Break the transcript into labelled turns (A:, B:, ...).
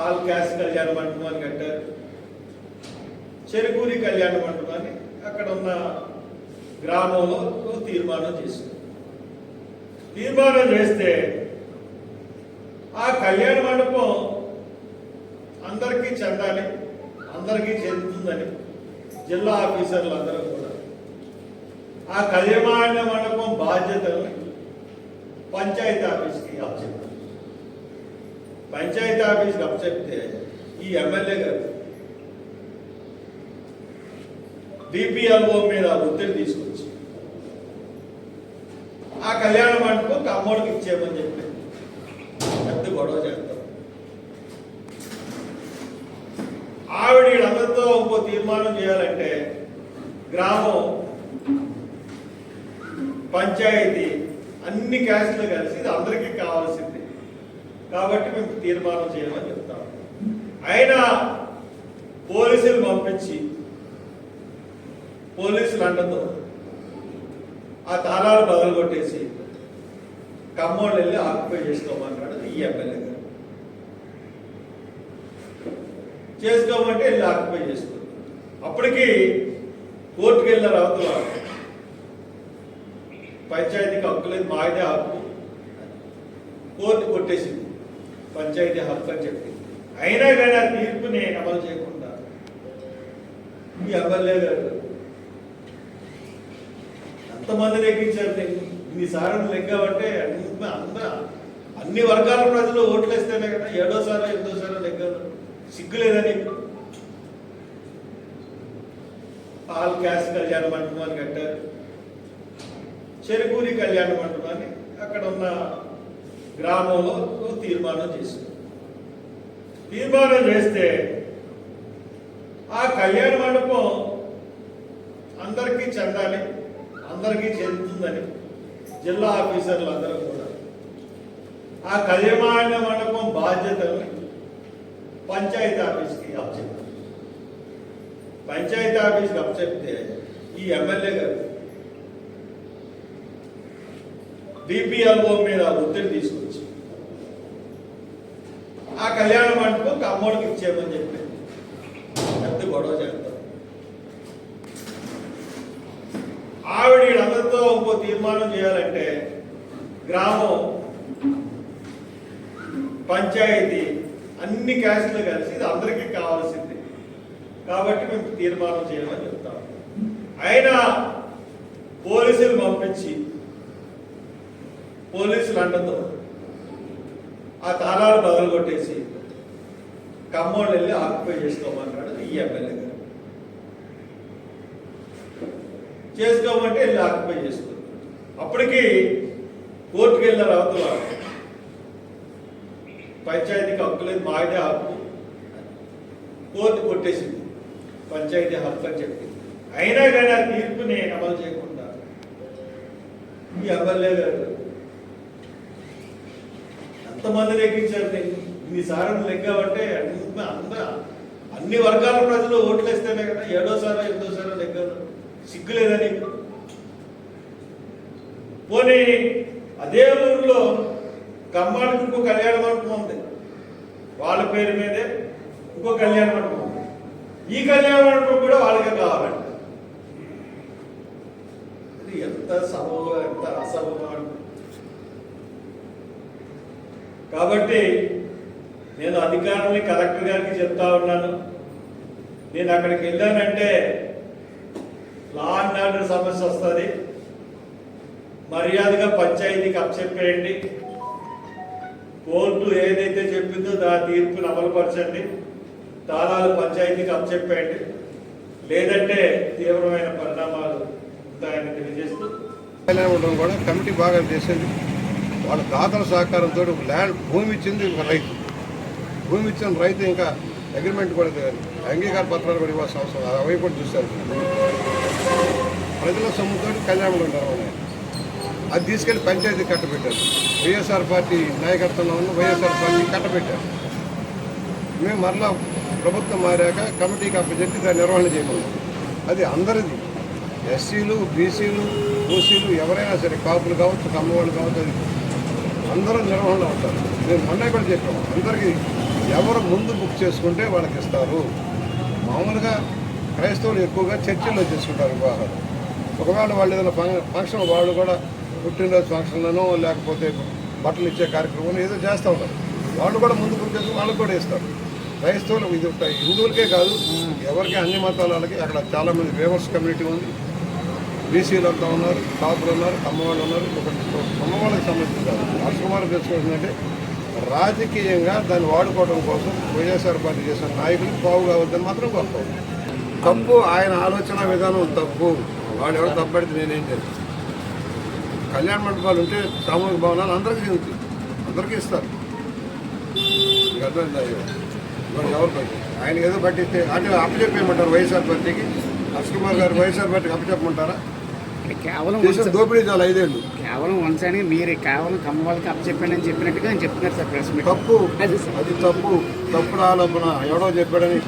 A: All gas కళ్యాణ మండపం అని కట్టారు. చెరుకూరి కళ్యాణ మండపాన్ని అక్కడ ఉన్న గ్రామంలో తీర్మానం చేశారు. తీర్మానం చేస్తే ఆ కళ్యాణ మండపం అందరికీ చెందాలి అందరికీ చెందుతుందని జిల్లా ఆఫీసర్లు అందరూ కూడా. ఆ కళ్యాణ మండపం బాధ్యతలు పంచాయతీ ఆఫీస్కి అప్పచెప్పారు పంచాయతీ ఆఫీస్కి అప్పచెప్తే ఈ ఎమ్మెల్యే గారు. డిపిఎల్ఓ మీద ఒత్తిడి తీసుకొచ్చి ఆ కళ్యాణ మండపం తమ్ముడికి ఇచ్చేయమని చెప్పి పెద్ద గొడవ చేస్తాం. ఆవిడ వీళ్ళందరితో ఇంకో తీర్మానం చేయాలంటే గ్రామం పంచాయతీ అన్ని క్యాస్ట్లు కలిసి ఇది అందరికీ కావాల్సింది. కాబట్టి మేము తీర్మానం చేయమని చెప్తాం. అయినా పోలీసులు పంపించి పోలీసులు అండతో ఆ తాళాలు బదులు కొట్టేసి కమ్మోళ్ళు వెళ్ళి ఆక్యుపై చేసుకోమన్నాడు ఈ ఎమ్మెల్యే గారు. చేసుకోమంటే వెళ్ళి ఆక్యుపై చేసుకో అప్పటికి కోర్టుకు వెళ్ళారు అవతల పంచాయతీకి హక్కు లేదు మాదే హక్కు. కోర్టు కొట్టేసింది. పంచాయతీ హక్కు అని చెప్పి అయినా కానీ ఆ తీర్పుని అమలు చేయకుండా మీ ఎమ్మెల్యే గారు ఎంతమంది లెక్కించారు నేను ఇన్నిసార్లు లెగ్గామంటే అంత అన్ని వర్గాల ప్రజలు ఓట్లు వేస్తేనే కదా ఏడోసారో ఎనిమిదోసారో లెగ్గారు సిగ్గులేదని ఆల్ క్యాస్ట్ కళ్యాణ మండపాన్ని కట్టారు. చెరుకూరి కళ్యాణ మండపాన్ని అక్కడ ఉన్న గ్రామంలో తీర్మానం చేశారు. తీర్మానం చేస్తే ఆ కళ్యాణ మండపం అందరికీ చెందాలి అందరికీ చెందుతుందని జిల్లా ఆఫీసర్లు అందరూ కూడా. ఆ కళ్యాణ మండపం బాధ్యతలు పంచాయతీ ఆఫీస్కి అప్పచెప్పారు. పంచాయతీ ఆఫీస్కి అప్పచెప్తే ఈ ఎమ్మెల్యే గారు డిపిఎల్ఓ మీద ఒత్తిడి తీసుకున్నారు ఆ కళ్యాణ మండపం కమ్మోడికి ఇచ్చేయమని చెప్పి పెద్ద గొడవ చేస్తాం ఆవిడ వీళ్ళందరితో ఇంకో తీర్మానం చేయాలంటే గ్రామం పంచాయతీ అన్ని క్యాస్ట్లు కలిసి ఇది అందరికీ కావాల్సింది. కాబట్టి మేము తీర్మానం చేయమని చెప్తాం. అయినా పోలీసులు పంపించి పోలీసులు అండతో ఆ తాళాలు బదులు కొట్టేసి కమ్మోళ్ళు వెళ్ళి ఆక్యుపై చేసుకోమన్నాడు ఈ ఎమ్మెల్యే గారు. చేసుకోమంటే వెళ్ళి ఆక్యుపై చేసుకో. అప్పటికి కోర్టుకు వెళ్ళారు అవతల పంచాయతీకి హక్కులేదు మాదే హక్కు. కోర్టు కొట్టేసింది. పంచాయతీ హక్కు అని చెప్పి. అయినా కానీ ఆ తీర్పుని అమలు చేయకుండా ఈ ఎమ్మెల్యే గారు ఎంతమంది లెక్కించారు నేను ఇన్నిసార్లు లెగ్గామంటే అంత అందరూ అన్ని వర్గాల ప్రజలు ఓట్లు వేస్తేనే కదా ఏడోసారో ఎనిమిదోసారో లెగ్గారు సిగ్గులేదని పోనీ అదే ఊరిలో కమ్మాడికి ఇంకో కళ్యాణ మండపం ఉంది. వాళ్ళ పేరు మీదే ఇంకో కళ్యాణ మండపం ఉంది. ఈ కళ్యాణ మండపం కూడా వాళ్ళకే కావాలంట. ఇది ఎంత సభ ఎంత అసబబు కాబట్టి నేను అధికారుల్ని కలెక్టర్ గారికి చెప్తా ఉన్నాను. నేను అక్కడికి వెళ్ళానంటే లా అండ్ ఆర్డర్ సమస్య వస్తుంది. మర్యాదగా పంచాయతీకి అప్పచెప్పేయండి కోర్టు ఏదైతే చెప్పిందో దా తీర్పును అమలుపరచండి తాళాలు పంచాయతీకి అప్పచెప్పేయండి లేదంటే తీవ్రమైన పరిణామాలు ఉంటాయని తెలియజేస్తూ
B: కళ్యాణ కూడా కమిటీ బాగా చేసింది. వాళ్ళ దాతల సహకారంతో ల్యాండ్ భూమి ఇచ్చింది ఒక రైతు. భూమి ఇచ్చిన రైతు ఇంకా అగ్రిమెంట్ కూడా అంగీకార పత్రాలు కూడా ఇవ్వాల్సిన అవసరం అది అవి కూడా చూశారు. ప్రజల సొమ్ముతో కళ్యాణంలో మండపం అది తీసుకెళ్ళి పంచాయతీ కట్టబెట్టారు. వైఎస్ఆర్ పార్టీ నాయకత్వంలో ఉన్న వైఎస్ఆర్ పార్టీ కట్టబెట్టారు. మేము మరలా ప్రభుత్వం మారాక కమిటీకి అప్పచెప్పి దాన్ని నిర్వహణ చేయమన్నాం. అది అందరిది. ఎస్సీలు బీసీలు ఓసీలు ఎవరైనా సరే కాపులు కావచ్చు కమ్మవాళ్ళు కావచ్చు అది అందరూ నిర్వహణలో ఉంటారు. మేము మొన్న కూడా చెప్పాము అందరికీ ఎవరు ముందు బుక్ చేసుకుంటే వాళ్ళకి ఇస్తారు మామూలుగా క్రైస్తవులు ఎక్కువగా చర్చిల్లో చేసుకుంటారు వివాహాలు. ఒకవేళ వాళ్ళు ఏదైనా ఫంక్షన్ వాళ్ళు కూడా పుట్టినరోజు ఫంక్షన్లను లేకపోతే బట్టలు ఇచ్చే కార్యక్రమం ఏదో చేస్తూ ఉంటారు. వాళ్ళు కూడా ముందు బుక్ చేసుకుని వాళ్ళకి కూడా ఇస్తారు. క్రైస్తవులు ఇది హిందువులకే కాదు ఎవరికి అన్ని మతాల వాళ్ళకి అక్కడ చాలామంది వేవర్స్ కమ్యూనిటీ ఉంది. బీసీలు అంతా ఉన్నారు కాపులు ఉన్నారు అమ్మవాళ్ళు ఉన్నారు. ఒక అమ్మవాళ్ళకి సంబంధించి కాదు. రాష్ట్రకుమారు తెలుసుకోవాల్సిందంటే రాజకీయంగా దాన్ని వాడుకోవడం కోసం వైఎస్ఆర్ పార్టీ చేసిన నాయకులకు బాగు కావద్దని మాత్రం కోరుతాం తప్పు ఆయన ఆలోచన విధానం తప్పు. వాళ్ళు ఎవరు తప్పడితే నేనేం చేస్తాను? కళ్యాణ మండపాలు ఉంటే సామూహిక భవనాలు అందరికీ చెందుతాయి అందరికీ ఇస్తారు. మీకు అర్థమైందా? ఇవాళ ఎవరు ఆయన ఏదో పట్టిస్తే అంటే అప్పచెప్పేయమంటారు వైఎస్ఆర్ పార్టీకి. కుమార్ గారు వైఎస్ఆర్ పార్టీకి అప్పచెప్పమంటారా?
C: కేవలం
B: దోపిడీ చాలు ఐదేళ్ళు.
C: కేవలం వన్స్ అని మీరు కేవలం కమ్మ వాళ్ళకి అప్పచెప్పాను అని చెప్పినట్టుగా ఆయన చెప్తున్నారు సార్ ప్రెస్ మీట్.
B: తప్పు. అది తప్పు. తప్పుడు ఆలోచన ఎవడో చెప్పాడని